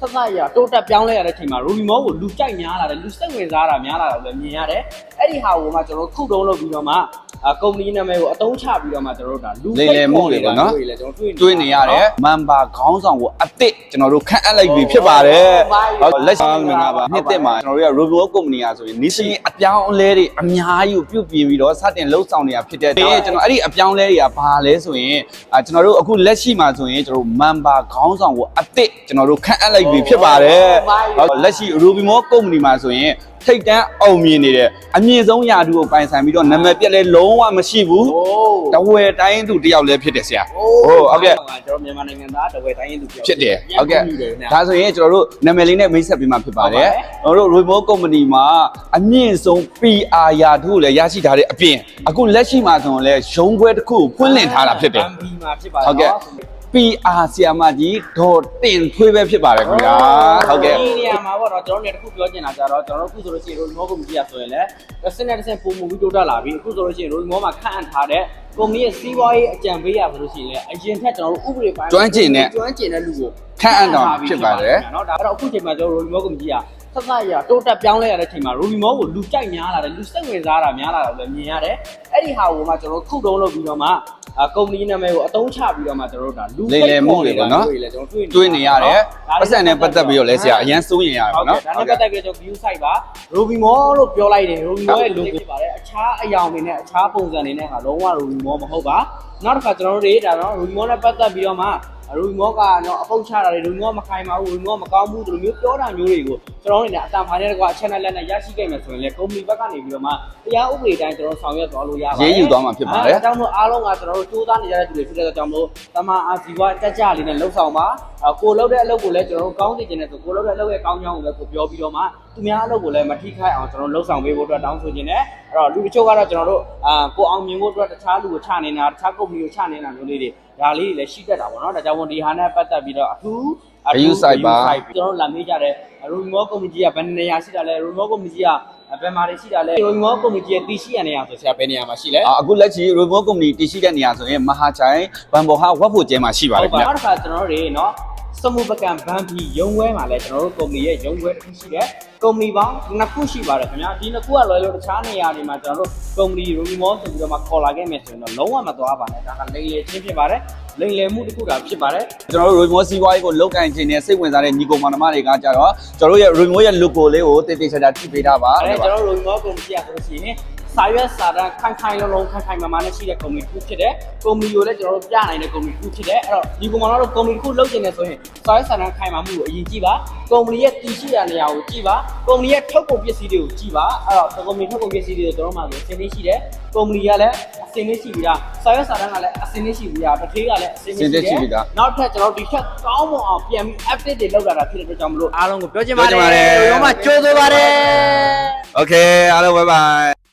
ဆက်ဆက်ရတိုးတက်ပြောင်းလဲရတဲ့အချိန်မှာ Ruby Mo ကိုလူကြိုက်များလာတယ်လူစိတ်ဝင်စားတာများလာတယ်လည်းမြင်ရတယ်အဲ့ဒီဟာကိုမှကျွန်တော်တို့ခုတုံးလုပ်ပြီးတော့မှ အာကုမ္ပဏီနာမည်ကိုအသုံးချပြီးတော့မှကျွန်တော်တို့ဒါလူလိမ်လည်မှုတွေပေါ့နော်တွေလည်းကျွန်တော်တွေ့တွေ့နေရတယ်မန်ပါခေါင်းဆောင်ကိုအစ်စ်ကျွန်တော်တို့ခန့်အပ်လိုက်ပြီဖြစ်ပါတယ်ဟုတ်လက်ရှိမင်္ဂလာပါနှစ်သက်မှာကျွန်တော်တို့က Robo Company อ่ะဆိုရင်နီးစင်းအပြောင်းအလဲတွေအများကြီးကိုပြုတ်ပြင်ပြီးတော့စတင်လှုပ်ဆောင်နေတာဖြစ်တဲ့အတွက်ကျွန်တော်အဲ့ဒီအပြောင်းအလဲတွေကဘာလဲဆိုရင်အာကျွန်တော်တို့အခုလက်ရှိမှာဆိုရင်ကျွန်တော်တို့မန်ပါခေါင်းဆောင်ကိုအစ်စ်ကျွန်တော်တို့ခန့်အပ်လိုက်ပြီဖြစ်ပါတယ်ဟုတ်လက်ရှိ Robo Company မှာဆိုရင် ထိတ်တန်းအောင်မြင်နေတဲ့အမြင့်ဆုံးရာထူးကိုပိုင်ဆိုင်ပြီးတော့နာမည်ပြက်လဲလုံးဝမရှိဘူး။တဝယ်တိုင်းသူတယောက်လည်းဖြစ်တယ်ဆရာ။ဟုတ်ဟုတ်ကဲ့။ကျွန်တော်မြန်မာနိုင်ငံသားတဝယ်တိုင်းသူဖြစ်တယ်။ဟုတ်ကဲ့။ဒါဆိုရင်ကျွန်တော်တို့နာမည်လေးနဲ့မိတ်ဆက်ပေးမှဖြစ်ပါတယ်။ကျွန်တော်တို့ remote company မှာအမြင့်ဆုံး PR ရာထူးကိုလည်းရရှိထားတဲ့အပြင်အခုလက်ရှိမှာဆိုရင်လည်းရုံးခွဲတစ်ခုကိုဖွင့်လှစ်ထားတာဖြစ်တယ်။ဟုတ်ကဲ့။ PR ဆီယာမကြီးဒေါ်တင်ထွေးပဲဖြစ်ပါတယ်ခင်ဗျာဟုတ်ကဲ့ ဒီနေရာမှာပေါ့နော်ကျွန်တော်တို့လည်းတစ်ခုပြောချင်တာကြတော့ကျွန်တော်တို့အခုဆိုလို့ရှိရင် Roll Mo ကိုမြည်ရဆိုရင်လည်းတစ်စနစ်တစ်စနစ်ပုံမှုပြီးတိုးတက်လာပြီအခုဆိုလို့ရှိရင် Roll Mo မှာခန့်အပ်ထားတဲ့ကုမ္ပဏီရဲ့စီးပွားရေးအကြံပေးရဆိုလို့ရှိရင်လည်းအရင်ထက်ကျွန်တော်တို့ဥပဒေပိုင်း ကျွမ်းကျင်တဲ့ ကျွမ်းကျင်တဲ့လူကို ခန့်အပ်တော်ဖြစ်ပါတယ် เนาะဒါအဲ့တော့အခုချိန်မှာကျွန်တော် Roll Mo ကိုမြည်ရဆက်ဆက်ရတိုးတက်ပြောင်းလဲရတဲ့အချိန်မှာ Ruby Mo ကိုလူကြိုက်များလာတယ်လူစိတ်ဝင်စားတာများလာတယ်လည်းမြင်ရတယ်အဲ့ဒီဟာကိုမှကျွန်တော်တို့ခုတုံးလုပ်ပြီးတော့မှ အာကုမ္ပဏီနာမည်ကိုအသုံးချပြီးတော့မှကျွန်တော်တို့ဒါလူလိမ်လည်မှုတွေပေါ့နော်တွေလည်းကျွန်တော်တွေ့တွေ့နေရတယ်ပတ်စံနဲ့ပတ်သက်ပြီးတော့လည်းဆရာအရင်စိုးရင်ရတယ်ဟုတ်ပေါ့ကဲ့နော်ဒါနဲ့ပတ်သက်ပြီးတော့ view site ပါ Ruby Mo လို့ပြောလိုက်တယ် Ruby Mo ရဲ့ logo ဖြစ်ပါတယ်အခြားအယောင်တွေနဲ့အခြားပုံစံတွေနဲ့ဟာလုံးဝ Ruby Mo မဟုတ်ပါနောက်တစ်ခါကျွန်တော်တို့တွေဒါတော့ Ruby Mo နဲ့ပတ်သက်ပြီးတော့မှ Ruby Mo ကတော့အပုတ်ချတာတွေ Ruby Mo မခိုင်ပါဘူး Ruby Mo မကောင်းဘူးဒီလိုမျိုးပြောတာမျိုးတွေကိုကျွန်တော်တို့နေအတန်ဖိုင်နဲ့တကွာ channel လက်နဲ့ရရှိခဲ့မယ်ဆိုရင်လေ company ဘက်ကနေပြီးတော့မှတရားဥပဒေတိုင်းကျွန်တော်ဆောင်ရွက်သွားလို့ရပါတယ်ရေးယူသွားမှာဖြစ်ပါတယ်အဲဒါကြောင့်မို့အားလုံးကကျွန်တော်တို့စူးစမ်းနေကြတဲ့သူတွေဖြစ်တဲ့အတွက်ကြောင့်မို့တမန်အာဇီဝတက်ကြလေးနဲ့လှုပ်ဆောင်ပါအဲကိုလှုပ်တဲ့အလုပ်ကိုလည်းကျွန်တော်တို့ကောင်းစေချင်တဲ့ဆိုကိုလှုပ်တဲ့အလုပ်ရဲ့ကောင်းကြောင်းကိုလည်းကိုပြောပြီးတော့မှသူများအလုပ်ကိုလည်းမထိခိုက်အောင်ကျွန်တော်လှုပ်ဆောင်ပေးဖို့အတွက်တောင်းဆိုချင်တယ်အဲ့တော့လူတချို့ကတော့ကျွန်တော်တို့ အာကိုအောင်မြင်ဖို့အတွက်တခြားလူကိုချနေတာတခြားကုမ္ပဏီကိုချနေတာမျိုးလေးတွေဒါလေးတွေလည်းရှိတတ်တာပေါ့နော်ဒါကြောင့်မို့ဒီဟာနဲ့ပတ်သက်ပြီးတော့အထူး View site ပါ ကျွန်တော်တို့လာမေးကြတယ် remote committee ကဘယ်နေရာရှိတာလဲ remote committee ကဘယ်မှာတွေရှိတာလဲ remote committee ရဲ့တည်ရှိရနေရဆိုဆရာဘယ်နေရာမှာရှိလဲ အခုလက်ရှိ remote company တည်ရှိတဲ့နေရာဆိုရင်မဟာချိုင်ဘန်ဘောဟာဝက်ဖို့ကျဲမှာရှိပါတယ်ခင်ဗျာ နောက်တစ်ခါကျွန်တော်တို့တွေเนาะ စမှုပကံဘန်ဖီရုံးဝဲမှာလဲကျွန်တော်တို့ကုမ္ပဏီရဲ့ရုံးဝဲတစ်ခုရှိတယ်ကုမ္ပဏီပေါင်းနှစ်ခုရှိပါတယ်ခင်ဗျာဒီနှစ်ခုကလွယ်လို့တခြားနေရာတွေမှာကျွန်တော်တို့ကုမ္ပဏီ Rumimon ဆိုပြီးတော့မှခေါ်လာခဲ့မယ်ဆိုရင်တော့လုံးဝမသွားပါနဲ့ဒါကလိမ်လည်ချင်းဖြစ်ပါတယ် လိမ်လည်မှုတစ်ခုတာဖြစ်ပါတယ်ကျွန်တော်တို့ remote စီးပွားရေးကိုလောက်ကင်ခြင်းနဲ့စိတ်ဝင်စားတဲ့ညီကောင်မနမတွေကကြတော့ကျွန်တော်တို့ရဲ့ remote ရဲ့ logo လေးကိုတိတ်တိတ်ချာချာထိပေးထားပါအဲကျွန်တော်တို့ Rumimon ကုမ္ပဏီကဆိုလို့ရှိရင်စာရွက်စာတမ်းခိုင်ခိုင်လုံးလုံးခိုင်ခိုင်မာမာနဲ့ရှိတဲ့ကုမ္ပဏီတစ်ခုဖြစ်တယ်ကုမ္ပဏီကိုလည်းကျွန်တော်တို့ပြနိုင်တဲ့ကုမ္ပဏီတစ်ခုဖြစ်တယ်အဲ့တော့ဒီကုမ္ပဏီတို့ကုမ္ပဏီတစ်ခုလုပ်နေတယ်ဆိုရင်စာရွက်စာတမ်းခိုင်မာမှုကိုအရင်ကြည့်ပါကုမ္ပဏီရဲ့တည်ရှိတဲ့နေရာကိုကြည့်ပါကုမ္ပဏီရဲ့ထုတ်ကုန်ပစ္စည်းတွေကိုကြည့်ပါအဲ့တော့ကုမ္ပဏီထုတ်ကုန်ပစ္စည်းတွေကိုကျွန်တော်မှဆိုအစင်းလေးရှိတယ်ကုမ္ပဏီကလည်းအစင်းလေးရှိပြီးသားစာရွက်စာတမ်းကလည်းအစင်းလေးရှိပြီးသားတစ်ထေးကလည်းအစင်းလေးရှိတယ်နောက်ထပ်ကျွန်တော်ဒီထက်ကောင်းမွန်အောင်ပြန်ပြီး update တွေလုပ်လာတာဖြစ်တဲ့အတွက်ကြောင့်မလို့အားလုံးကိုပြောချင်ပါတယ်ဘယ်တော့မှကြိုးစားပါတယ် Okay အားလုံး bye bye